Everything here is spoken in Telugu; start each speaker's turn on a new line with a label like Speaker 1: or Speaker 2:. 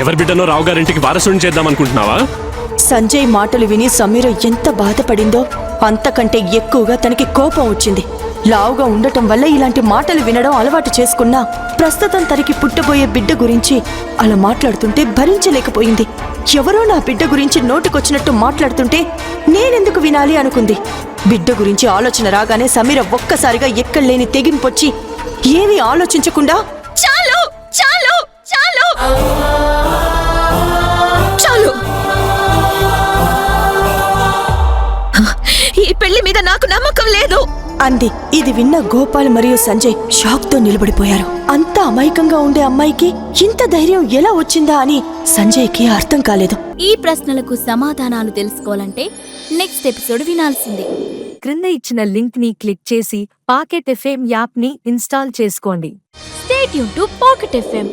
Speaker 1: ఎవరి బిడ్డనో రావు గారింటికి వారసుని చేద్దాం అనుకుంటున్నావా?
Speaker 2: సంజయ్ మాటలు విని సమీర ఎంత బాధపడిందో అంతకంటే ఎక్కువగా తనకి కోపం వచ్చింది. లావుగా ఉండటం వల్ల ఇలాంటి మాటలు వినడం అలవాటు చేసుకున్నా ప్రస్తుతం తనకి పుట్టబోయే బిడ్డ గురించి అలా మాట్లాడుతుంటే భరించలేకపోయింది. ఎవరో నా బిడ్డ గురించి నోటికొచ్చినట్టు మాట్లాడుతుంటే నేనెందుకు వినాలి అనుకుంది. బిడ్డ గురించి ఆలోచన రాగానే సమీర ఒక్కసారిగా ఎక్కడలేని తెగింపొచ్చి ఏమీ ఆలోచించకుండా
Speaker 3: మీద నాకు నమ్మకం లేదు.
Speaker 2: అంది. ఇది విన్న గోపాల్ మరియు సంజయ్ షాక్తో నిలబడిపోయారు. అంత అమాయకంగా ఉండే అమ్మాయికి ఇంత ధైర్యం ఎలా వచ్చిందా అని సంజయ్కి అర్థం కాలేదు.
Speaker 3: ఈ ప్రశ్నలకు సమాధానాలు తెలుసుకోవాలంటే నెక్స్ట్ ఎపిసోడ్ వినాల్సిందే.
Speaker 4: క్రింద ఇచ్చిన లింక్ని క్లిక్ చేసి పాకెట్ ఎఫ్ఎం యాప్ని ఇన్స్టాల్ చేసుకోండి.
Speaker 3: స్టేట్ యూన్ టు పాకెట్ ఎఫ్ఎం